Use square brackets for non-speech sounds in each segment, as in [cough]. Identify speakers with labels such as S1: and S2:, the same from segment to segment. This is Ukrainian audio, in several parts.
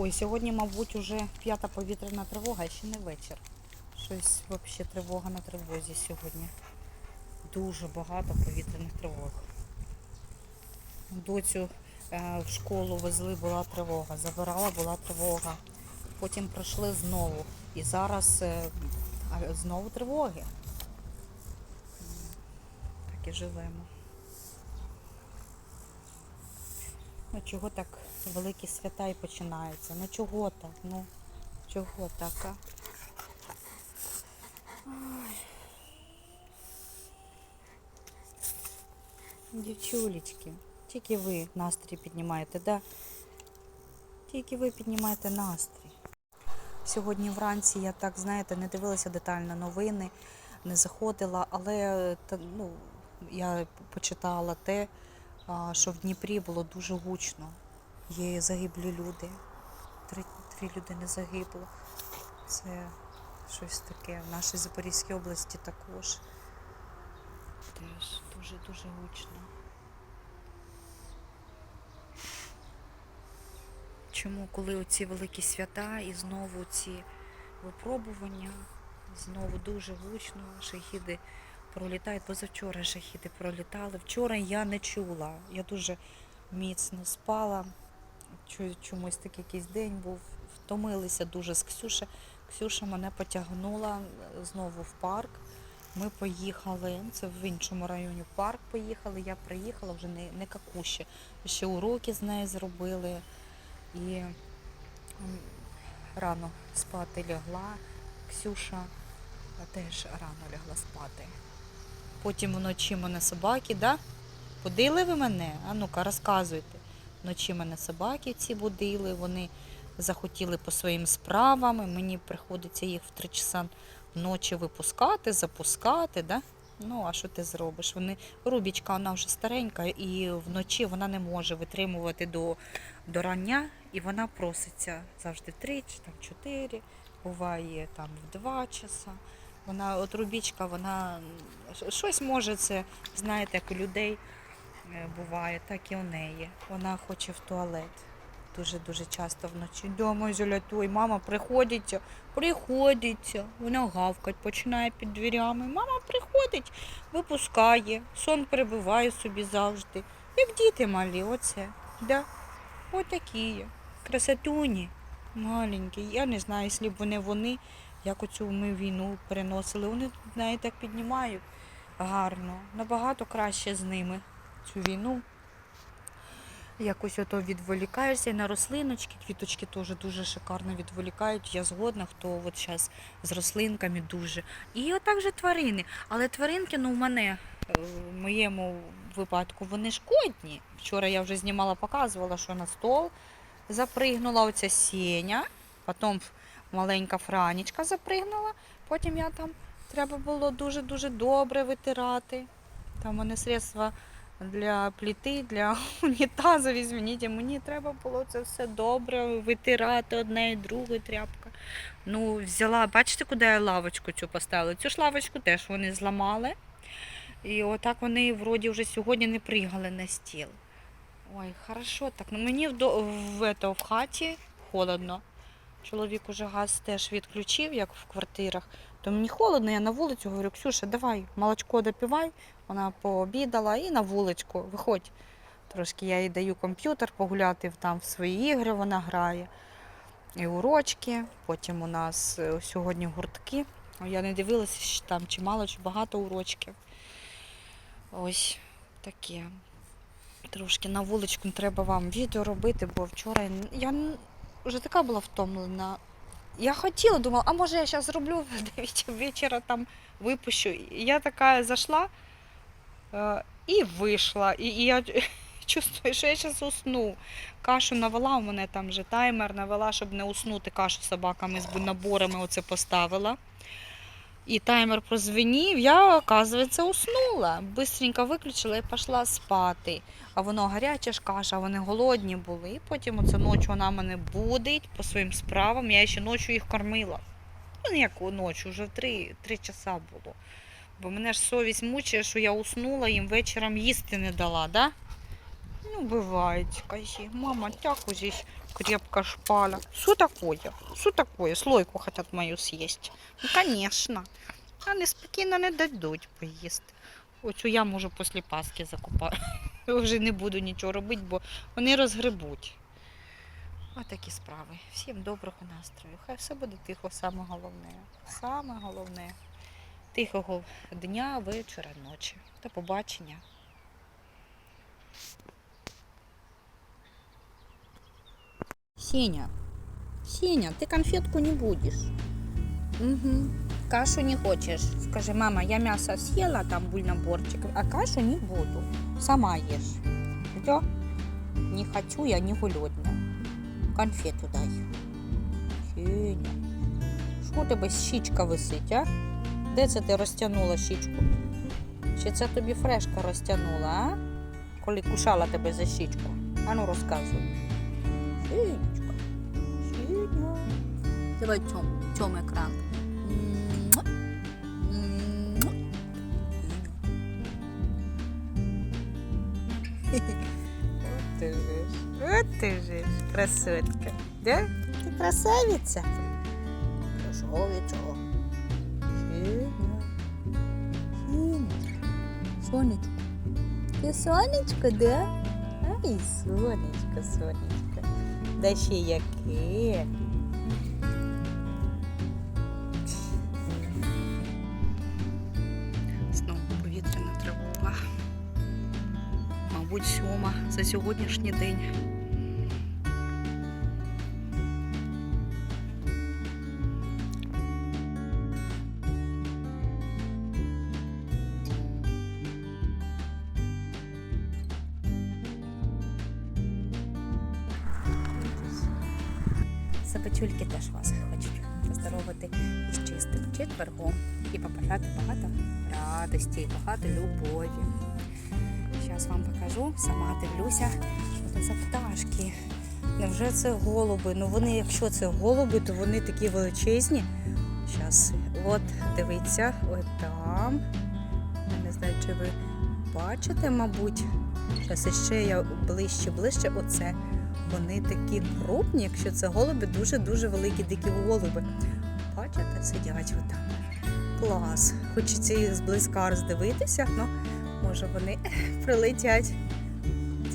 S1: Ой, сьогодні, мабуть, уже п'ята повітряна тривога, а ще не вечір. Щось взагалі тривога на тривозі сьогодні. Дуже багато повітряних тривог. Доцю е, в школу везли, була тривога. Забирала, була тривога. Потім пройшли знову. І зараз е, знову тривоги. Так і живемо. Ну чого так великі свята і починаються? Ну чого так? Ну чого так, а? Дівчулечки, тільки ви настрій піднімаєте, да? Тільки ви піднімаєте настрій. Сьогодні вранці я так, знаєте, не дивилася детально новини, не заходила, але ну, я почитала те, що в Дніпрі було дуже гучно. Є загиблі люди. Три, три людини загибло. Це щось таке. В нашій Запорізькій області також. Теж дуже-дуже гучно. Чому, коли оці великі свята і знову ці випробування, знову дуже гучно, шахіди пролітають. Позавчора шахіди пролітали. Вчора я не чула. Я дуже міцно спала. Чомусь такий якийсь день був. Втомилися дуже з Ксюша. Ксюша мене потягнула е, знову в парк. Ми поїхали, це в іншому районі парк поїхали. Я приїхала вже не, не какуще. Ще уроки з нею зробили. І рано спати лягла. Ксюша теж рано лягла спати. Потім вночі мене собаки, да? Будили ви мене? А ну-ка, розказуйте. Вночі мене собаки ці будили, вони захотіли по своїм справам, і мені приходиться їх в три часа ночі випускати, запускати, да? Ну, а що ти зробиш? Вони Рубічка, вона вже старенька, і вночі вона не може витримувати до, до рання, і вона проситься завжди в три чи там чотири, буває там в два часа. Вона, от Рубічка, вона щось може це, знаєте, як у людей буває, так і у неї. Вона хоче в туалет. Дуже-дуже часто вночі. Дома залятуй, мама приходить, приходить. Вона гавкать, починає під дверями. Мама приходить, випускає, сон перебиває собі завжди. Як діти малі, оце. Да? Отакі. Красотуні, маленькі. Я не знаю, якщо б вони вони, як оцю ми війну переносили. Вони, знаєте, так піднімають гарно. Набагато краще з ними цю війну. Якось ото відволікаєшся і на рослиночки, квіточки теж дуже шикарно відволікають. Я згодна, хто от зараз з рослинками дуже. І отак тварини. Але тваринки, ну в мене е, в моєму випадку вони шкодні. Вчора я вже знімала, показувала, що на стол запригнула оця сеня, потім маленька франічка запригнула, потім я там треба було дуже-дуже добре витирати. Там мене средства для пліти, для [laughs] унітазу, візьміть, мені треба було це все добре витирати одне і друге тряпка. Ну, взяла, бачите, куди я лавочку цю поставила? Цю ж лавочку теж вони зламали. І отак вони вроді вже сьогодні не пригали на стіл. Ой, хорошо так. Ну мені в, в, ето, в хаті холодно. Чоловік уже газ теж відключив, як в квартирах. То мені холодно, я на вулицю говорю, Ксюша, давай молочко допивай. Вона пообідала і на вуличку, виходь. Трошки я їй даю комп'ютер погуляти там в свої ігри вона грає. І урочки. Потім у нас е, сьогодні гуртки. Я не дивилася, чи там чи мало, чи багато урочків. Ось таке. Трошки на вуличку треба вам відео робити, бо вчора я вже така була втомлена. Я хотіла, думала, а може я зараз зроблю [laughs] в 9 вечора там випущу. Я така зайшла е, і вийшла. І, і я [laughs] чувствую, що я зараз усну. Кашу навела, у мене там вже таймер навела, щоб не уснути кашу собаками з наборами оце поставила. І таймер прозвенів, я, оказується, уснула. Бистренько виключила і пішла спати. А воно гаряча ж каша, вони голодні були. І потім оце ночі вона мене будить по своїм справам. Я ще ночі їх кормила. Ну, ніяку ночі, вже три, три часа було. Бо мене ж совість мучає, що я уснула, їм вечором їсти не дала, да? Ну, буває, кажі, мама, тяку скрепка шпаля. Что такое? Что такое? Слойку хотят мою съесть. Ну, конечно. Вони спокійно не дадуть поїсти. Оцю я можу після Пасхи закупати. Вже [laughs] не буду нічого робити, бо вони розгребуть. Отакі справи. Всім доброго настрою. Хай все буде тихо, саме головне. Саме головне. Тихого дня, вечора, ночі. До побачення. Сеня, Сеня, ты конфетку не будешь. Угу. Кашу не хочешь. Скажи, мама, я мясо съела, там бульнаборчик, а кашу не буду. Сама ешь. Все? Не хочу, я не голодна. Конфету дай. Сеня. Що тебе щічка висить, а? Де це ти розтягнула щічку? Чи це тобі фрешка розтягнула, а? Коли кушала тебе за щічку. Ану розказуй. Синечка. Давай цьом, цьом екран. От ти ж, от ти красотка. Да? Ти красавиця? Красавиця. Синя. Синечка. Сонечко. Ти сонечко, да? Ай, сонечко, сонечко. Да ще яке. За сьогоднішній день. Собачульки теж вас хочуть поздоровити із чистим четвергом і побажати багато радості, і багато любові. Зараз вам покажу, сама дивлюся, що це за пташки. Невже це голуби? Ну вони, якщо це голуби, то вони такі величезні. Зараз, от дивіться, от там. Я не знаю, чи ви бачите, мабуть. Зараз ще я ближче, ближче. Оце. Вони такі крупні, якщо це голуби, дуже-дуже великі дикі голуби. Бачите, сидять отам. Клас. Хочеться їх зблизька роздивитися, але може вони [laughs] прилетять.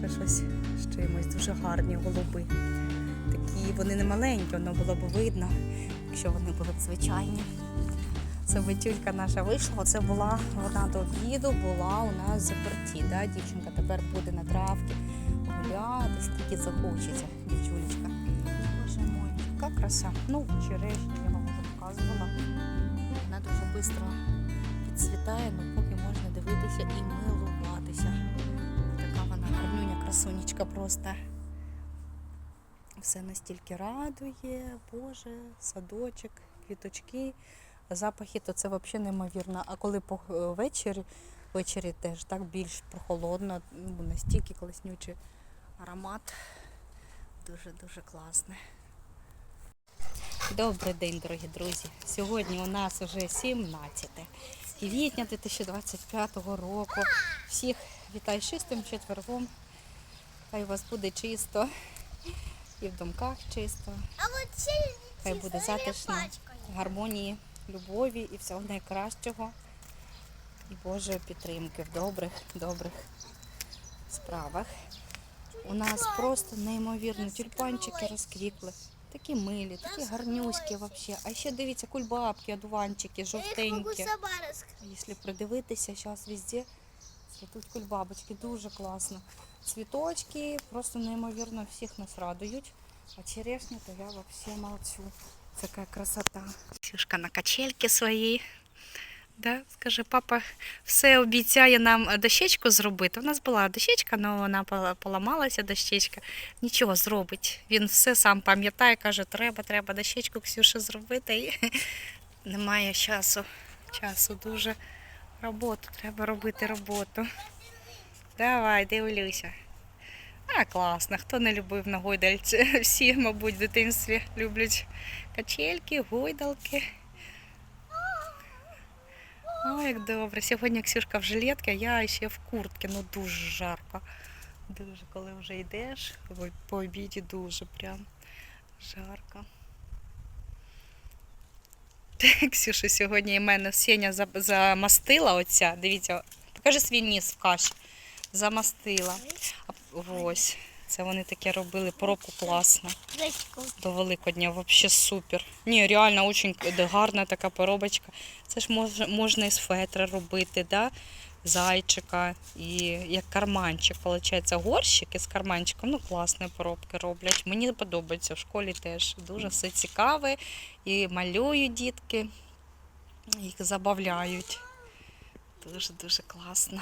S1: Це щось з чимось дуже гарні голуби. Такі вони не маленькі, воно було б видно, якщо вони були б звичайні. Це витюлька наша вийшла. Оце була вона до обіду була у нас заперті. Да? Дівчинка тепер буде на травці гуляти, скільки захочеться, дівчулечка. Боже мой, яка краса. Ну, черешня я вам вже показувала. Вона дуже швидко підцвітає, ну дивитися і милуватися. Така вона гарнюня, красунечка просто. Все настільки радує, Боже, садочок, квіточки, запахи, то це взагалі неймовірно. А коли по ввечері, ввечері теж так більш прохолодно, ну, настільки класнючий аромат. Дуже-дуже класний. Добрий день, дорогі друзі. Сьогодні у нас вже 17 квітня 2025 року. Всіх вітаю з чистим четвергом. Хай у вас буде чисто і в домках чисто. Хай буде затишно, гармонії, любові і всього найкращого. І Божої підтримки в добрих, добрих справах. У нас просто неймовірно тюльпанчики розквітли. Такі милі, такі гарнюські взагалі. А ще дивіться, кульбабки, одуванчики, жовтенькі. Якщо придивитися, зараз везде цвітуть кульбабочки, дуже класно. Цвіточки просто неймовірно всіх нас радують. А черешня, то я взагалі молчу. Така красота. Сюшка на качельки своїй. Да? Скаже, папа все обіцяє нам дощечку зробити. У нас була дощечка, але вона поламалася дощечка. Нічого зробить. Він все сам пам'ятає, каже, треба, треба дощечку Ксюша зробити. І [laughs] немає часу. Часу дуже. Роботу, треба робити роботу. Давай, дивлюся. А, класно. Хто не любив на гойдальці? [laughs] Всі, мабуть, в дитинстві люблять качельки, гойдалки. Ой, як добре. Сьогодні Ксюшка в жилетці, а я ще в куртці, ну дуже жарко.
S2: Дуже, коли вже йдеш, по обіді дуже прям жарко. [laughs] Ксюша сьогодні і мене Сеня замастила оця. Дивіться, покажи свій ніс в каші. Замастила. Ось. Це вони таке робили, поробку класно. До Великодня взагалі супер. Ні, реально очень гарна така поробочка. Це ж мож, можна із фетра робити, да? зайчика і як карманчик. Получається, горщик із карманчиком. Ну, класні поробки роблять. Мені подобається в школі теж. Дуже все цікаве. І малюють дітки, їх забавляють. Дуже-дуже класно.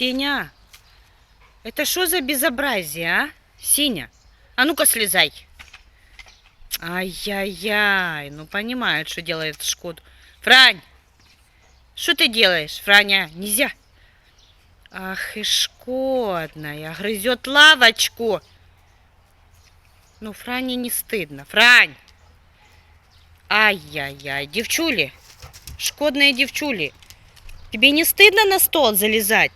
S1: Сеня, это что за безобразие, а? Сеня, а ну-ка слезай. Ай-яй-яй, ну понимают, что делает Шкоду. Франь, что ты делаешь, Франя? Нельзя. Ах и шкодная, грызет лавочку. Ну, Фране не стыдно. Франь! Ай-яй-яй, девчули, шкодные девчули. Тебе не стыдно на стол залезать?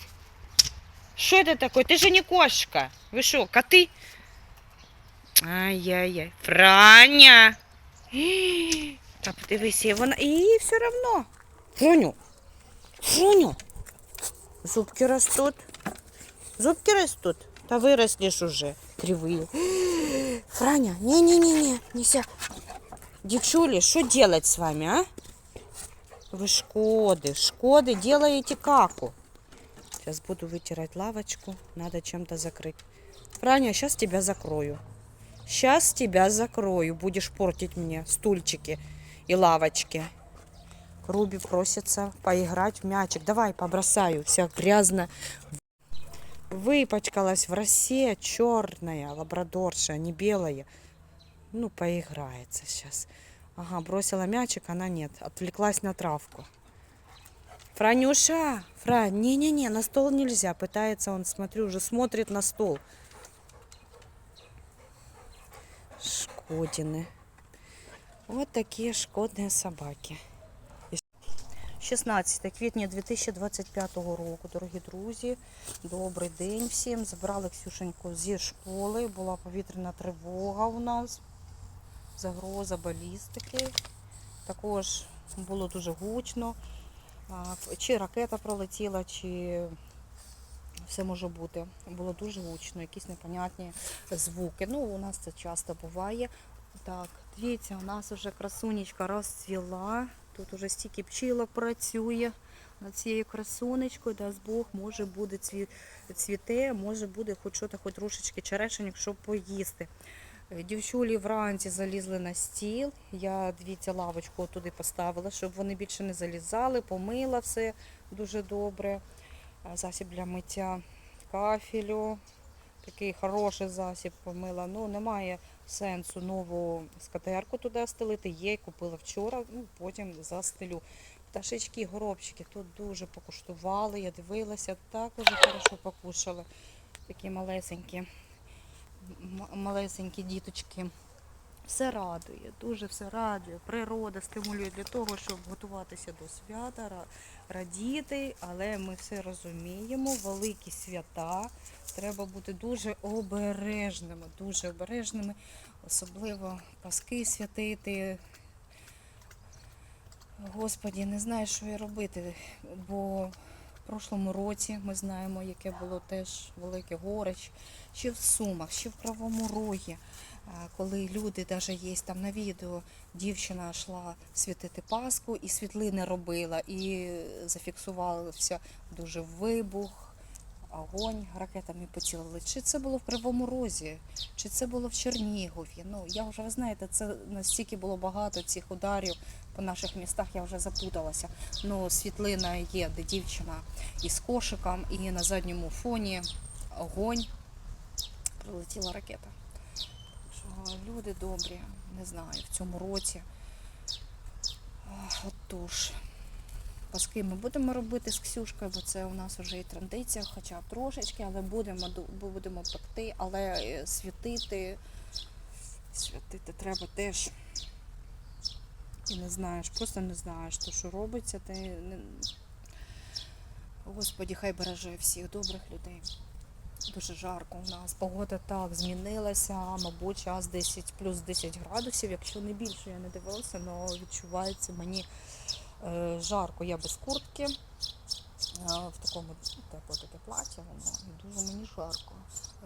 S1: Что это такое? Ты же не кошка. Вы что, коты? Ай-яй-яй. Франя! Та подивися, вона. І все равно. Фроню. Фроню. Зубки растут. Зубки растут. Выросли ж уже. Кривые. [gasps] Франя, не-не-не-не, нельзя. Девчули, что делать с вами, а? Вы шкоды, шкоды делаете каку. Сейчас буду вытирать лавочку. Надо чем-то закрыть. Франя, сейчас тебя закрою. Сейчас тебя закрою. Будешь портить мне стульчики и лавочки. Руби просится поиграть в мячик. Давай, побросаю. Вся грязно. Выпачкалась в росе черная лабрадорша, не белая. Ну, поиграется сейчас. Ага, бросила мячик, она нет. Отвлеклась на травку. Франюша, Франь, не-не-не, на стол нельзя. Пытается он, смотрю, уже смотрит на стол. Шкодины. Вот такие шкодные собаки. 16 квітня 2025 року, дорогі друзі. Добрий день всім. Забрали Ксюшеньку зі школи. Була повітряна тривога у нас. Загроза балістики. Також було дуже гучно. Чи ракета пролетіла, чи все може бути. Було дуже гучно, якісь непонятні звуки. Ну, у нас це часто буває. Так, дивіться, у нас вже красунечка розцвіла. Тут уже стільки пчілок працює над цією красунечкою. Дасть Бог, може буде цвіте, може буде хоч що-то, хоч трошечки черешеньок, щоб поїсти. Е, Дівчулі вранці залізли на стіл. Я дивіться, лавочку туди поставила, щоб вони більше не залізали, помила все дуже добре. Е, Засіб для миття кафелю. Такий хороший засіб помила. Ну, немає сенсу нову скатерку туди стелити. Є, купила вчора, ну, потім застелю. Пташечки, горобчики тут дуже покуштували, я дивилася, так уже хорошо покушали. Такі малесенькі, малесенькі діточки. Все радує, дуже все радує. Природа стимулює для того, щоб готуватися до свята, радіти, але ми все розуміємо, великі свята. Треба бути дуже обережними, дуже обережними, особливо паски святити. Господі, не знаю, що і робити, бо в прошлому році ми знаємо, яке було теж велике горе, чи в Сумах, чи в Кривому Рогі, коли люди, навіть є там на відео, дівчина йшла світити Пасху і світлини робила, і зафіксувався дуже вибух, огонь, ракетами поцілили. Чи це було в Кривому Розі, чи це було в Чернігові. Ну, я вже, ви знаєте, це настільки було багато цих ударів по наших містах, я вже запуталася. Ну, світлина є, де дівчина із кошиком, і на задньому фоні огонь. Прилетіла ракета. Що люди добрі, не знаю, в цьому році. Отож, паски ми будемо робити з Ксюшкою, бо це у нас вже і традиція, хоча трошечки, але будемо, будемо пекти, але е, святити, святити треба теж. І не знаєш, просто не знаєш, то, що робиться, ти не... Господі, хай береже всіх добрих людей. Дуже жарко у нас. Погода так змінилася, мабуть, час 10 плюс 10 градусів, якщо не більше, я не дивилася, але відчувається мені жарко. Я без куртки, е, в такому тепле таке плаття, воно і дуже мені жарко.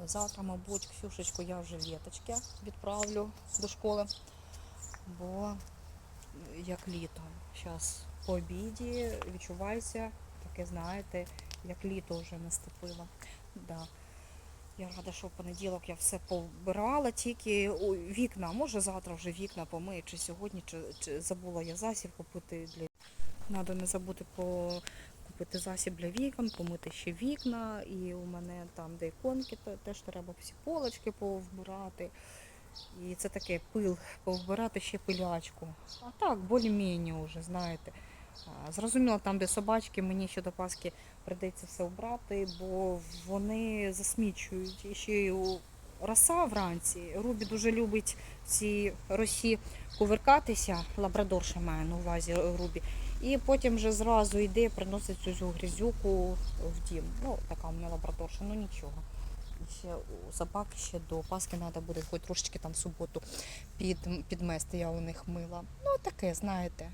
S1: Завтра, мабуть, Ксюшечку я вже віточки відправлю до школи, бо як літо. Зараз по обіді відчувається таке, знаєте, як літо вже наступило. Да. Я рада, що в понеділок я все повбирала, тільки вікна, може завтра вже вікна помию, чи сьогодні, чи, чи забула я засіб купити для. Треба не забути по... купити засіб для вікон, помити ще вікна. І у мене там, де іконки, то теж треба всі полочки повбирати. І це таке пил, повбирати ще пилячку. А так, більш-менш вже, знаєте. Зрозуміло, там, де собачки, мені ще до Пасхи прийдеться все обрати, бо вони засмічують. І ще й роса вранці. Рубі дуже любить в цій росі кувиркатися, лабрадорша має на увазі Рубі. І потім вже зразу йде, приносить цю всю грязюку в дім. Ну, така у мене лабрадорша, ну нічого. Ще у собак ще до Пасхи треба буде хоч трошечки там в суботу під, підмести, я у них мила. Ну, таке, знаєте,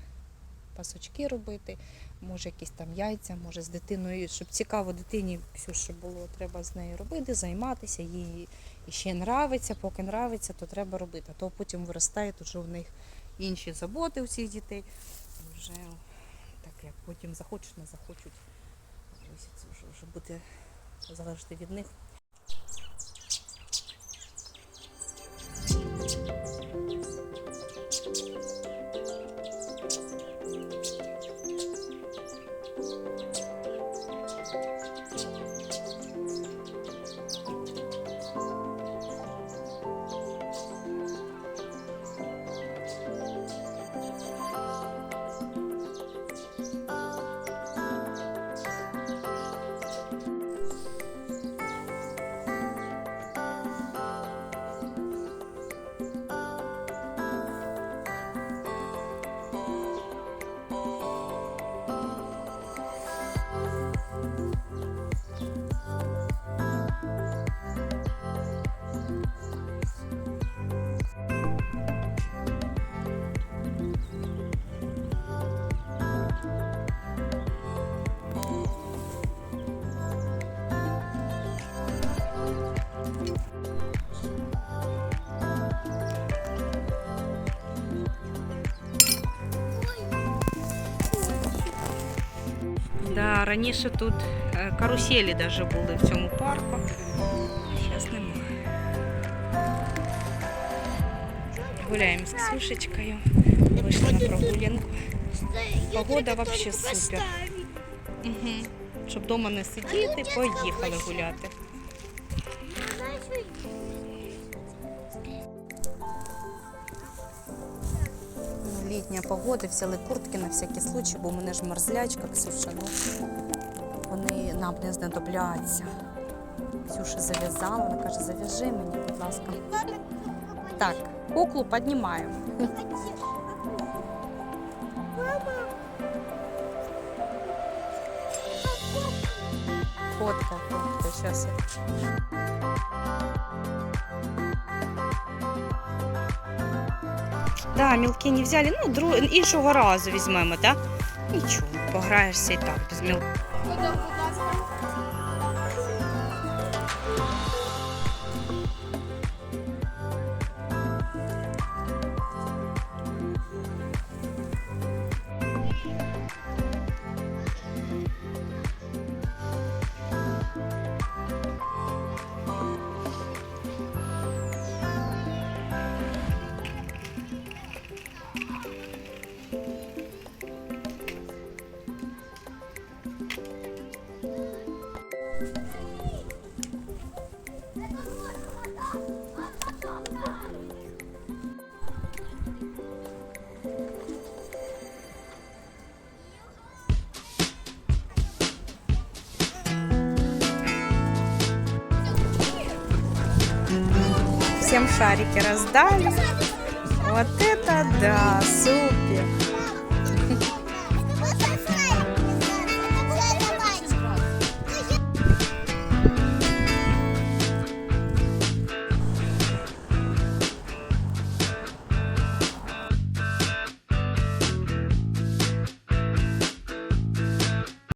S1: пасочки робити, може якісь там яйця, може з дитиною, щоб цікаво дитині Ксюші було, треба з нею робити, займатися, їй ще нравиться, поки нравиться, то треба робити. А то потім виростає, то вже у них інші заботи у цих дітей. Вже таке, потім захочуть, не захочуть. Ось це вже, вже буде залежати від них. Раніше тут е, каруселі даже були в цьому парку. Зараз немає. Гуляємо з Ксюшечкою. Вийшли на прогулянку. Погода вообще супер. Угу. Щоб вдома не сидіти, поїхали гуляти. Літня погода, взяли куртки на всякий случай, бо у мене ж мерзлячка, Ксюша, ну нам не знадобляться. Ксюша зав'язала, вона каже, зав'яжи мені, будь ласка. Так, куклу піднімаємо. Фотка. Да, мілки не взяли. Ну, дру... іншого разу візьмемо, так? Нічого, пограєшся і так, без мілки. Cuidado, cuidado. Шарики раздали. Вот это да, супер.